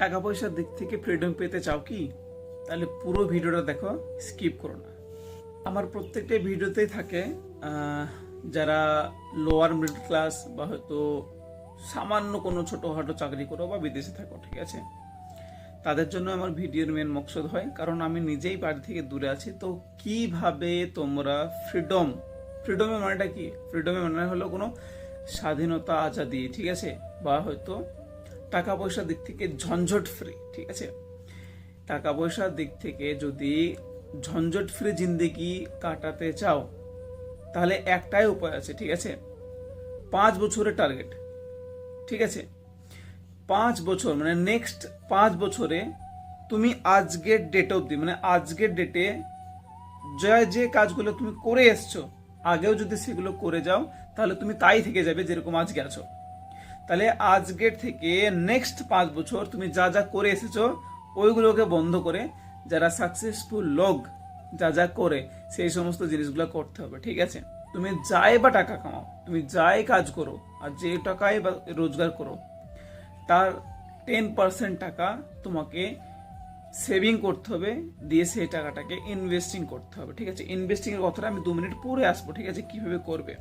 টাকা পয়সার দিক থেকে ফ্রিডম পেতে চাও কি? তাহলে পুরো ভিডিওটা দেখো স্কিপ করো না। আমার প্রত্যেকটা ভিডিওতেই থাকে যারা লোয়ার মিডল ক্লাস বা হয়তো সামান্য কোনো ছোটোখাটো চাকরি করো বা বিদেশে থাকো, ঠিক আছে? তাদের জন্য আমার ভিডিওর মেন মকসদ হয়, কারণ আমি নিজেই বাড়ি থেকে দূরে আছি। তো কীভাবে তোমরা ফ্রিডম ফ্রিডমের মানেটা কি? ফ্রিডমের মানে হলো কোনো স্বাধীনতা আজাদি, ঠিক আছে? বা হয়তো টাকা পয়সার দিক থেকে ঝঞ্ঝট ফ্রি ঠিক আছে? টাকা পয়সার দিক থেকে যদি ঝঞ্ঝট ফ্রি জিন্দেগি কাটাতে চাও, তাহলে একটাই উপায় আছে, ঠিক আছে? পাঁচ বছরের টার্গেট ঠিক আছে? পাঁচ বছর মানে নেক্সট পাঁচ বছরে তুমি আজকের ডেট অবধি মানে আজকের ডেটে যে যে কাজগুলো তুমি করে এসছো, আগেও যদি সেগুলো করে যাও, তাহলে তুমি তাই থেকে যাবে যেরকম আজকে আছো। তাহলে আজকের থেকে নেক্সট পাঁচ বছর তুমি যা যা করে এসেছ, ওইগুলোকে বন্ধ করে যারা সাকসেসফুল লোক যা যা করে, সেই সমস্ত জিনিসগুলো করতে হবে, ঠিক আছে? তুমি যাই বা টাকা কামাও, তুমি যাই কাজ করো, আর যে টাকাই বা রোজগার করো, তার টেন পার্সেন্ট টাকা তোমাকে সেভিং করতে হবে, দিয়ে সেই টাকাটাকে ইনভেস্টিং করতে হবে, ঠিক আছে? ইনভেস্টিং এর কথাটা আমি দু মিনিট পরে আসব, ঠিক আছে? কীভাবে করবে?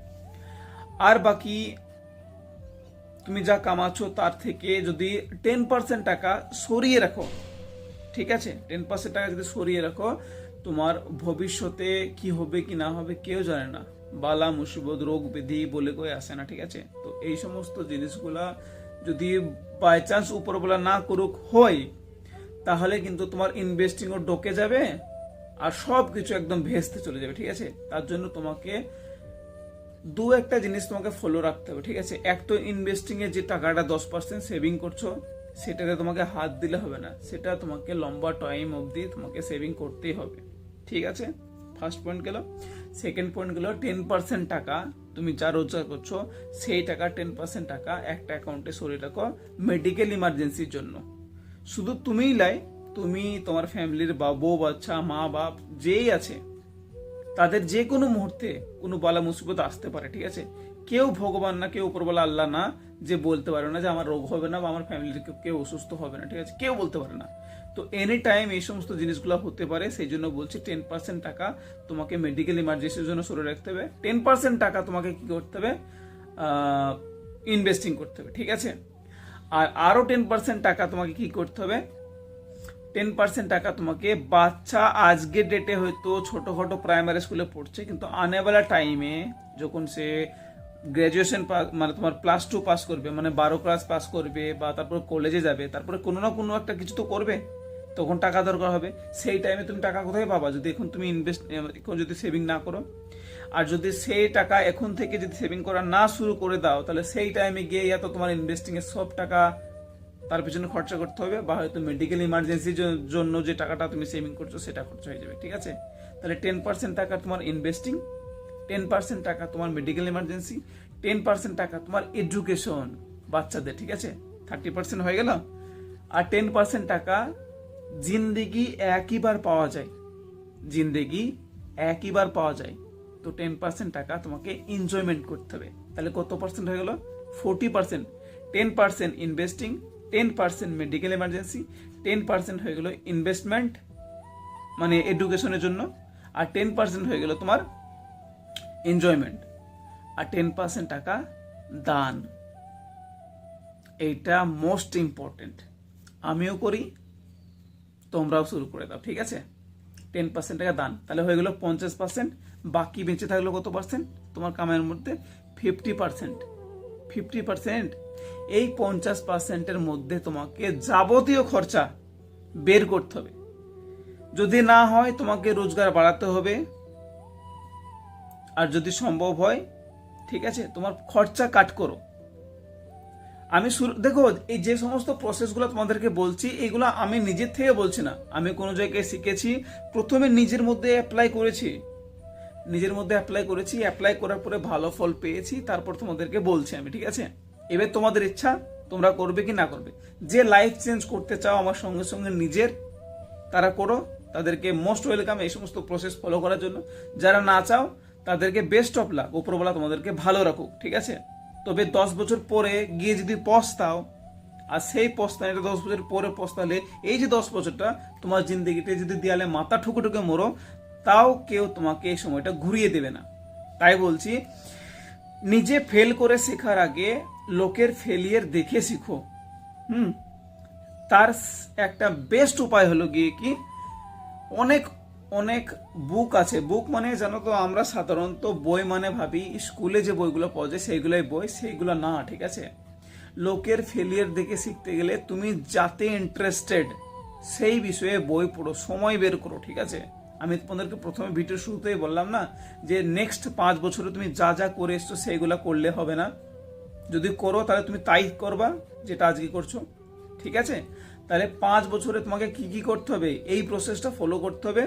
আর বাকি তুমি যা কামাচ্ছো তার থেকে যদি টেন পার্সেন্ট টাকা সরিয়ে রাখো, ঠিক আছে? টেন পার্সেন্ট টাকা যদি সরিয়ে রাখো, তোমার ভবিষ্যতে কি হবে কি না হবে কেউ জানে না। বালা, মুসিবত, রোগ, ব্যাধি, বলে কয়ে আসে না, ঠিক আছে? তো এই সমস্ত জিনিসগুলা যদি বাই চান্স উপরবেলা না করুক হয়, তাহলে কিন্তু তোমার ইনভেস্টিংও ডকে যাবে আর সব কিছু একদম ভেস্তে চলে যাবে, ঠিক আছে? তার জন্য তোমাকে দু একটা জিনিস তোমাকে ফলো রাখতে হবে, ঠিক আছে? এক তো ইনভেস্টিং এর যে টাকাটা দশ পার্সেন্ট সেভিং করছ, সেটাতে তোমাকে হাত দিলে হবে না। সেটা তোমাকে লম্বা টাইম অবধি তোমাকে সেভিং করতেই হবে, ঠিক আছে? ফার্স্ট পয়েন্ট গেল। সেকেন্ড পয়েন্ট গেল টেন পার্সেন্ট টাকা তুমি যা রোজগার করছ, সেই টাকা টেন পার্সেন্ট টাকা একটা অ্যাকাউন্টে সরিয়ে রাখো মেডিকেল ইমার্জেন্সির জন্য। শুধু তুমিই লাই, তুমি তোমার ফ্যামিলির বা বউ বাচ্চা, মা, বাপ, যেই আছে তাদের যে কোনো মুহূর্তে কোনো বালা মুসিবত আসতে পারে, ঠিক আছে? কেউ ভগবান না, কেউ উপরবেলা আল্লাহ না যে বলতে পারে না যে আমার রোগ হবে না বা আমার ফ্যামিলির কেউ- অসুস্থ হবে না, ঠিক আছে? কেউ বলতে পারে না। তো এনি টাইম এই সমস্ত জিনিসগুলো হতে পারে, সেই জন্য বলছি টেন পার্সেন্ট টাকা তোমাকে মেডিকেল ইমার্জেন্সির জন্য সরে রাখতে হবে। টেন পার্সেন্ট টাকা তোমাকে কি করতে হবে? ইনভেস্টিং করতে হবে, ঠিক আছে? আর আরও টেন পার্সেন্ট টাকা তোমাকে কি করতে হবে? টেন পার্সেন্ট টাকা তোমাকে বাচ্চা আজকের ডেটে হয়তো ছোটোখাটো প্রাইমারি স্কুলে পড়ছে, কিন্তু আনেবেলা টাইমে যখন সে গ্র্যাজুয়েশন মানে তোমার প্লাস টু পাস করবে মানে বারো ক্লাস পাস করবে বা তারপর কলেজে যাবে, তারপরে কোনো না কোনো একটা কিছু তো করবে, তখন টাকা দরকার হবে। সেই টাইমে তুমি টাকা কোথায় পাবা? যদি এখন তুমি ইনভেস্ট এখন যদি সেভিং না করো। আর যদি সেই টাকা এখন থেকে যদি সেভিং করা না শুরু করে দাও, তাহলে সেই টাইমে গিয়ে তো তোমার ইনভেস্টিং এর সব টাকা তার পিছনে খরচা করতে হবে বা হয়তো মেডিকেল ইমার্জেন্সির জন্য যে টাকাটা তুমি সেভিং করছ, সেটা খরচা হয়ে যাবে, ঠিক আছে? তাহলে টেন পার্সেন্ট টাকা তোমার ইনভেস্টিং টেন পার্সেন্ট টাকা তোমার মেডিকেল ইমার্জেন্সি টেন পার্সেন্ট টাকা তোমার এডুকেশন বাচ্চাদের, ঠিক আছে? থার্টি পার্সেন্ট হয়ে গেল। আর টেন পার্সেন্ট টাকা জিন্দেগি একইবার পাওয়া যায়, জিন্দেগি একইবার পাওয়া যায়। তো টেন পার্সেন্ট টাকা তোমাকে এনজয়মেন্ট করতে হবে। তাহলে কত পার্সেন্ট হয়ে গেল? Forty percent ten percent investing ten percent medical emergency ten percent হয়ে গেল ইনভেস্টমেন্ট মানে এডুকেশনের জন্য, আর টেন পার্সেন্ট হয়ে গেল তোমার এনজয়মেন্ট আর টেন পার্সেন্ট টাকা দান। এইটা মোস্ট ইম্পর্টেন্ট আমিও করি, তোমরাও শুরু করে দাও, ঠিক আছে? টেন পার্সেন্ট টাকা দান, তাহলে হয়ে গেল পঞ্চাশ পার্সেন্ট বাকি বেঁচে থাকল কত পার্সেন্ট তোমার কামাইয়ের মধ্যে ফিফটি পার্সেন্ট ফিফটি পার্সেন্ট এই পঞ্চাশ পার্সেন্টের মধ্যে তোমাকে যাবতীয় খরচা বের করতে হবে। যদি না হয়, তোমাকে রোজগার বাড়াতে হবে। আর যদি সম্ভব হয়, ঠিক আছে, তোমার খরচা কাট করো। আমি শুরু, দেখো, এই যে সমস্ত প্রসেসগুলো তোমাদেরকে বলছি, এগুলো আমি নিজের থেকে বলছি না। আমি কোনো জায়গায় শিখেছি, প্রথমে নিজের মধ্যে অ্যাপ্লাই করেছি। নিজের মধ্যে অ্যাপ্লাই করেছি অ্যাপ্লাই করার পরে ভালো ফল পেয়েছি, তারপর তোমাদেরকে বলছি আমি, ঠিক আছে? এবার তোমাদের ইচ্ছা, তোমরা করবে কি না করবে। যে লাইফ চেঞ্জ করতে চাও আমার সঙ্গে সঙ্গে নিজের, তারা করো। তাদেরকে মোস্ট ওয়েলকাম এই সমস্ত প্রসেস ফলো করার জন্য। যারা না চাও, তাদেরকে বেস্ট অফ লাক উপরবেলা তোমাদেরকে ভালো রাখুক, ঠিক আছে? তবে দশ বছর পরে গিয়ে যদি পস্তাও, আর সেই পস্তানিটা দশ বছর পরে পস্তালে, এই যে দশ বছরটা, তোমার জিন্দগিতে যদি দেয়ালে মাথা ঠুকে ঠুকে মরো, তাও কেউ তোমাকে এই সময়টা ঘুরিয়ে দেবে না। তাই বলছি নিজে ফেল করে শেখার আগে লোকের ফেলিয়ার দেখে শিখো। হুম? তার একটা বেস্ট উপায় হলো গিয়ে কি, অনেক অনেক বুক আছে। বুক মানে জানো তো, আমরা সাধারণত বই মানে ভাবি, স্কুলে যে বইগুলো পাওয়া যায় সেইগুলোই বই, সেইগুলো না, ঠিক আছে? লোকের ফেলিয়ার দেখে শিখতে গেলে তুমি যাতে ইন্টারেস্টেড সেই বিষয়ে বই পড়ো, সময় বের করো, ঠিক আছে? আমি তোমাদেরকে প্রথমে ভিডিও শুরুতেই বললাম না যে নেক্সট পাঁচ বছরে তুমি যা যা করে এসছো সেইগুলো করলে হবে না। যদি করো তাহলে তুমি তাই করবা যেটা আজকে করছ। ঠিক আছে? তাহলে পাঁচ বছরে তোমাকে কি কি করতে হবে? এই প্রসেসটা ফলো করতে হবে।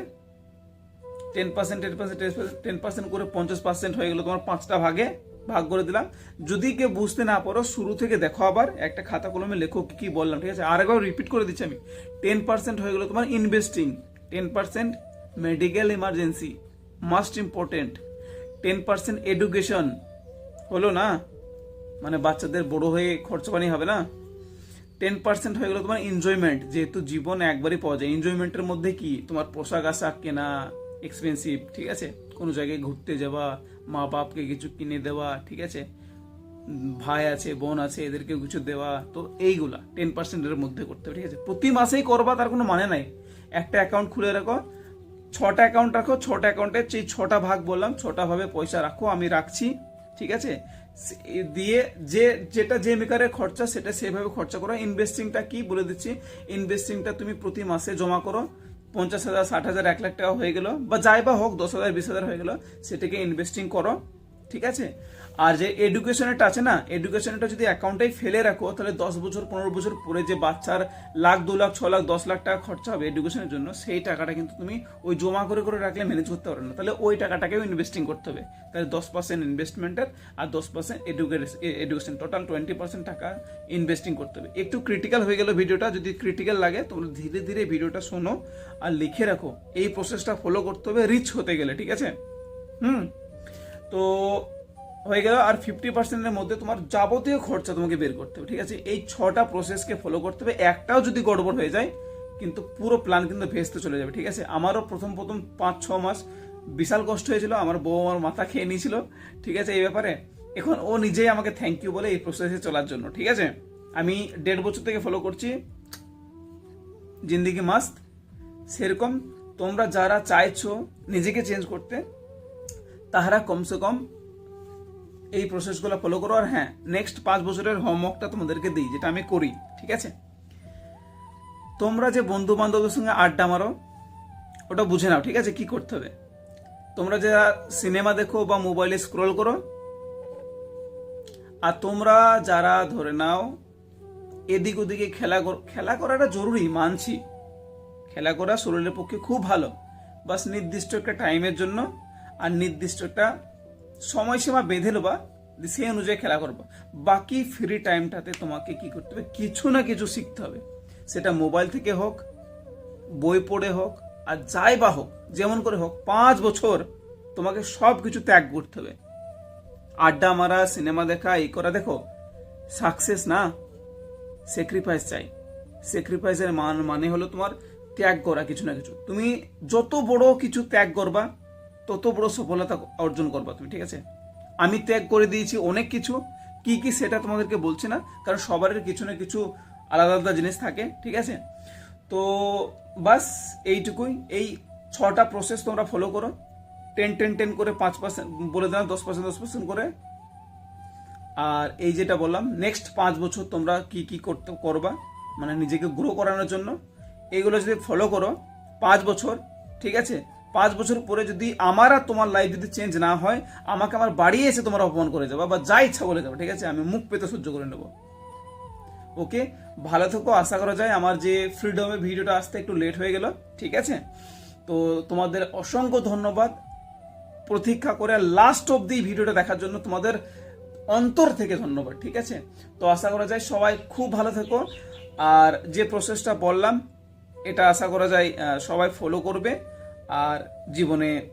Ten percent ten percent ten percent করে পঞ্চাশ পার্সেন্ট হয়ে গেলো তোমার পাঁচটা ভাগে ভাগ করে দিলাম। যদি কেউ বুঝতে না পারো, শুরু থেকে দেখো আবার, একটা খাতা কলমে লেখো কি কি বললাম। ঠিক আছে? আরেকবার রিপিট করে দিচ্ছি আমি। টেন পার্সেন্ট হয়ে গেলো তোমার investing ten percent medical emergency must important ten percent education হলো না? মানে বাচ্চাদের বড় হয়ে খরচ পানি হবে না? টেন পার্সেন্ট হয়ে গেলো তোমার এনজয়মেন্ট যেহেতু জীবন একবারই পাওয়া যায়। এনজয়মেন্টের মধ্যে কি? তোমার পোশাক আশাক কেনা এক্সপেন্সিভ ঠিক আছে? কোনো জায়গায় ঘুরতে যাওয়া, মা বাপকে কিছু কিনে দেওয়া, ঠিক আছে? ভাই আছে, বোন আছে এদেরকে কিছু দেওয়া, তো এইগুলা টেন পার্সেন্টের মধ্যে করতে হবে, ঠিক আছে? প্রতি মাসেই করবা, তার কোনো মানে নাই। একটা অ্যাকাউন্ট খুলে রাখো ছটা অ্যাকাউন্ট রাখো, ছটা অ্যাকাউন্টে সেই ছটা ভাগ বললাম ছটাভাবে পয়সা রাখো, আমি রাখছি, ঠিক আছে? দিয়ে যে, যেটা যে মেকারের খরচা, সেটা সেভাবে খরচা করো। ইনভেস্টিংটা কি বলে দিচ্ছি? ইনভেস্টিংটা তুমি প্রতি মাসে জমা করো। পঞ্চাশ হাজার, ষাট হাজার, এক লাখ টাকা হয়ে গেল, বা যাই বা হোক, দশ হাজার, বিশ হাজার হয়ে গেল, সেটাকে ইনভেস্টিং করো। ঠিক আছে? আর যে এডুকেশনেরটা আছে না এডুকেশনেরটা যদি অ্যাকাউন্টেই ফেলে রাখো, তাহলে দশ বছর, পনেরো বছর পরে যে বাচ্চার লাখ, দু লাখ, ছ লাখ, দশ লাখ টাকা খরচা হবে এডুকেশনের জন্য, সেই টাকাটা কিন্তু তুমি ওই জমা করে করে রাখলে ম্যানেজ করতে পারবে না। তাহলে ওই টাকাটাকেও ইনভেস্টিং করতে হবে। তাহলে দশ পার্সেন্ট ইনভেস্টমেন্টের আর দশ percent education total twenty percent টাকা ইনভেস্টিং করতে হবে। একটু ক্রিটিক্যাল হয়ে গেল ভিডিওটা, যদি ক্রিটিক্যাল লাগে তোমরা ধীরে ধীরে ভিডিওটা শোনো আর লিখে রাখো। এই প্রসেসটা ফলো করতে হবে রিচ হতে গেলে, ঠিক আছে? হুম? তো হয়ে গেল, আর ফিফটি পার্সেন্টের মধ্যে তোমার যাবতীয় খরচা তোমাকে বের করতে হবে, ঠিক আছে? এই ছটা প্রসেসকে ফলো করতে হবে, একটাও যদি গড়বড় হয়ে যায়, কিন্তু পুরো প্ল্যান কিন্তু ভেস্তে চলে যাবে, ঠিক আছে? আমারও প্রথম প্রথম পাঁচ, ছ মাস বিশাল কষ্ট হয়েছিল, আমার বউ আমার মাথা খেয়ে নিয়েছিল, ঠিক আছে? এই ব্যাপারে এখন ও নিজেই আমাকে থ্যাংক ইউ বলে এই প্রসেসে চলার জন্য, ঠিক আছে? আমি দেড় বছর থেকে ফলো করছি। জিন্দিগি মাস্ত সেরকম। তোমরা যারা চাইছো নিজেকে চেঞ্জ করতে তাহারা কমসে কম এই প্রসেসগুলো ফলো করো। আর হ্যাঁ নেক্সট পাঁচ বছরের হোমওয়ার্কটা তোমাদেরকে দিই, যেটা আমি করি, ঠিক আছে? তোমরা যে বন্ধু বান্ধবদের সঙ্গে আড্ডা মারো, ওটা বুঝে নাও, ঠিক আছে? কি করতে হবে? তোমরা যারা সিনেমা দেখো বা মোবাইলে স্ক্রল করো, আর তোমরা যারা ধরে নাও এদিক ওদিকে খেলা খেলা করাটা জরুরি, মানছি। খেলা করা শরীরের পক্ষে খুব ভালো, বাস নির্দিষ্ট একটা টাইমের জন্য আর নির্দিষ্ট একটা সময়সীমা বেঁধে নেবা সেই অনুযায়ী খেলা করবা। বাকি ফ্রি টাইমটাতে তোমাকে কি করতে হবে? কিছু না কিছু শিখতে হবে। সেটা মোবাইল থেকে হোক, বই পড়ে হোক, আর যাই বা হোক, যেমন করে হোক, পাঁচ বছর তোমাকে সব কিছু ত্যাগ করতে হবে। আড্ডা মারা সিনেমা দেখা, এই করা, দেখো সাকসেস না স্যাক্রিফাইস চাই। স্যাক্রিফাইসের মান মানে হলো তোমার ত্যাগ করা, কিছু না কিছু। তুমি যত বড় কিছু ত্যাগ করবা তত বড় সফলতা অর্জন করবা তুমি, ঠিক আছে? আমি ত্যাগ করে দিয়েছি অনেক কিছু। কি কি সেটা তোমাদেরকে বলছি না, কারণ সবার কিছু না কিছু আলাদা আলাদা জিনিস থাকে, ঠিক আছে? তো বাস এইটুকুই। এই ছটা প্রসেস তোমরা ফলো করো। টেন টেন টেন করে পাঁচ পার্সেন্ট বলে দিলাম দশ পার্সেন্ট দশ পার্সেন্ট করে। আর এই যেটা বললাম নেক্সট পাঁচ বছর তোমরা কি কি করতে, করবা মানে নিজেকে গ্রো করানোর জন্য, এগুলো যদি ফলো করো, পাঁচ বছর, ঠিক আছে? পাঁচ বছর পরে যদি আমার আর তোমার লাইফ যদি চেঞ্জ না হয়, আমাকে আমার বাড়ি এসে তোমরা অপমান করে যাব। বা যা ইচ্ছা বলে যাবে, ঠিক আছে? আমি মুখ পেতে সহ্য করে নেব। ওকে ভালো থেকো, আশা করা যায় আমার যে ফ্রিডমে ভিডিওটা আসতে একটু লেট হয়ে গেল, ঠিক আছে? তো তোমাদের অসংখ্য ধন্যবাদ। প্রতীক্ষা করে লাস্ট অব্দি ভিডিওটা দেখার জন্য তোমাদের অন্তর থেকে ধন্যবাদ, ঠিক আছে? তো আশা করা যায় সবাই খুব ভালো থেকো। আর যে প্রসেসটা বললাম, এটা আশা করা যায় সবাই ফলো করবে। আর জীবনে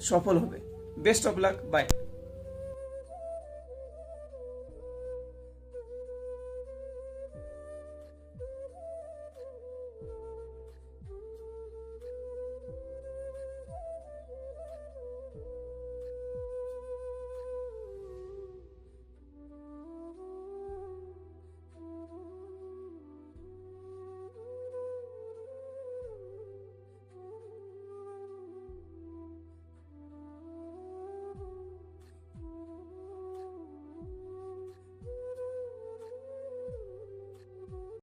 সফল হবে। Best of luck by